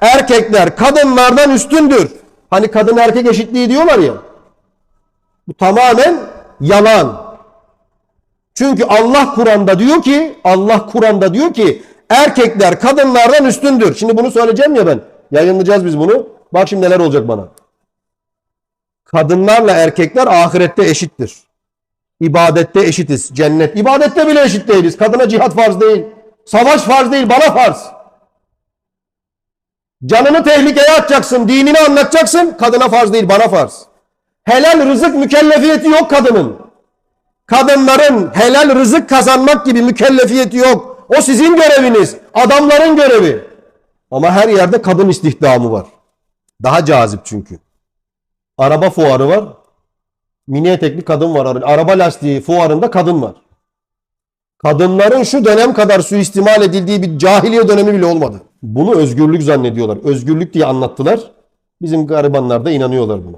erkekler kadınlardan üstündür. Hani kadın erkek eşitliği diyorlar ya. Bu tamamen yalan. Çünkü Allah Kur'an'da diyor ki, Allah Kur'an'da diyor ki erkekler kadınlardan üstündür. Şimdi bunu söyleyeceğim ya ben. Yayınlayacağız biz bunu. Bak şimdi neler olacak bana. Kadınlarla erkekler ahirette eşittir. İbadette eşitiz. Cennet. İbadette bile eşit değiliz. Kadına cihat farz değil. Savaş farz değil. Bana farz. Canını tehlikeye atacaksın. Dinini anlatacaksın. Kadına farz değil. Bana farz. Helal rızık mükellefiyeti yok kadının. Kadınların helal rızık kazanmak gibi mükellefiyeti yok. O sizin göreviniz. Adamların görevi. Ama her yerde kadın istihdamı var. Daha cazip çünkü. Araba fuarı var. Mini etekli kadın var. Araba lastiği fuarında kadın var. Kadınların şu dönem kadar suistimal edildiği bir cahiliye dönemi bile olmadı. Bunu özgürlük zannediyorlar. Özgürlük diye anlattılar. Bizim garibanlar da inanıyorlar buna.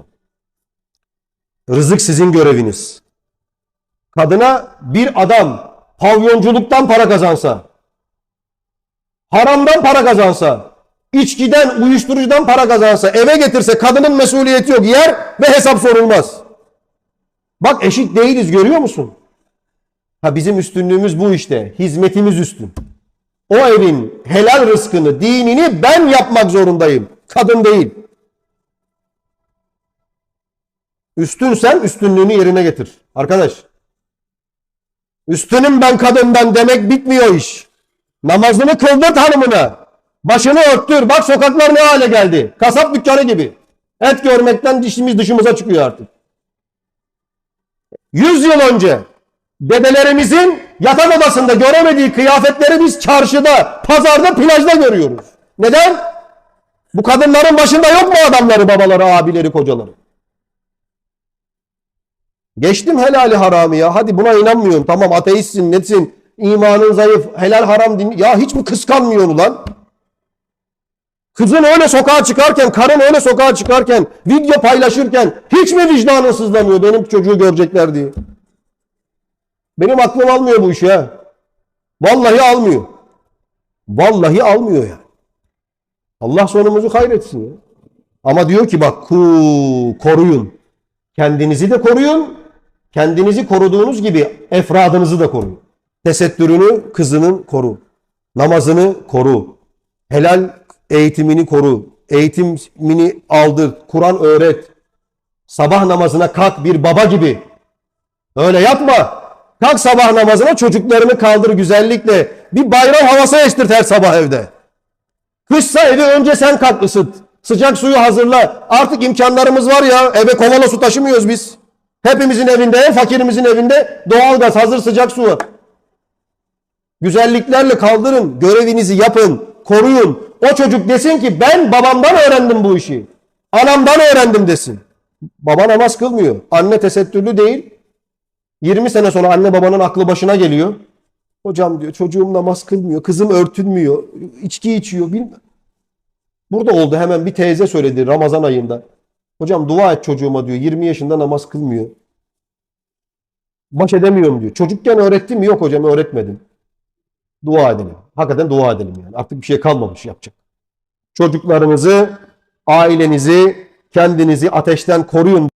Rızık sizin göreviniz. Kadına bir adam pavyonculuktan para kazansa, haramdan para kazansa, içkiden, uyuşturucudan para kazansa, eve getirse kadının mesuliyeti yok. Yer ve hesap sorulmaz. Bak eşit değiliz görüyor musun? Ha bizim üstünlüğümüz bu işte. Hizmetimiz üstün. O evin helal rızkını, dinini ben yapmak zorundayım. Kadın değil. Üstünsen üstünlüğünü yerine getir. Arkadaş. Üstünüm ben kadından demek bitmiyor iş. Namazını kıldır hanımına. Başını örttür. Bak sokaklar ne hale geldi. Kasap dükkanı gibi. Et görmekten dişimiz dışımıza çıkıyor artık. 100 yıl önce dedelerimizin yatak odasında göremediği kıyafetleri biz çarşıda, pazarda, plajda görüyoruz. Neden? Bu kadınların başında yok mu adamları, babaları, abileri, kocaları? Geçtim helali haramı ya. Hadi buna inanmıyorum. Tamam ateistsin, netsin, imanın zayıf, helal haram din. Ya hiç mi kıskanmıyorsun ulan? Kızın öyle sokağa çıkarken, karın öyle sokağa çıkarken, video paylaşırken hiç mi vicdanın sızlamıyor benim çocuğu görecekler diye? Benim aklım almıyor bu işi ha. Vallahi almıyor. Vallahi almıyor ya. Allah sonumuzu hayretsin ya. Ama diyor ki bak ku koruyun. Kendinizi de koruyun. Kendinizi koruduğunuz gibi efradınızı da koruyun. Tesettürünü kızının koru. Namazını koru. Helal eğitimini koru. Eğitimini aldır. Kur'an öğret. Sabah namazına kalk bir baba gibi. Öyle yapma. Kalk sabah namazına çocuklarını kaldır güzellikle. Bir bayram havası estir her sabah evde. Kışsa evi önce sen kalk ısıt. Sıcak suyu hazırla. Artık imkanlarımız var ya. Eve kovala su taşımıyoruz biz. Hepimizin evinde, fakirimizin evinde doğalgaz, hazır sıcak su var. Güzelliklerle kaldırın. Görevinizi yapın. Koruyun. O çocuk desin ki ben babamdan öğrendim bu işi. Anamdan öğrendim desin. Baba namaz kılmıyor. Anne tesettürlü değil. 20 sene sonra anne babanın aklı başına geliyor. Hocam diyor çocuğum namaz kılmıyor. Kızım örtünmüyor. içki içiyor. Bilmem. Burada oldu hemen bir teyze söyledi Ramazan ayında. Hocam dua et çocuğuma diyor. 20 yaşında namaz kılmıyor. Baş edemiyorum diyor. Çocukken öğrettim mi? Yok hocam öğretmedim. Dua edelim. Hakikaten dua edelim yani. Artık bir şey kalmamış yapacak. Çocuklarınızı, ailenizi, kendinizi ateşten koruyun.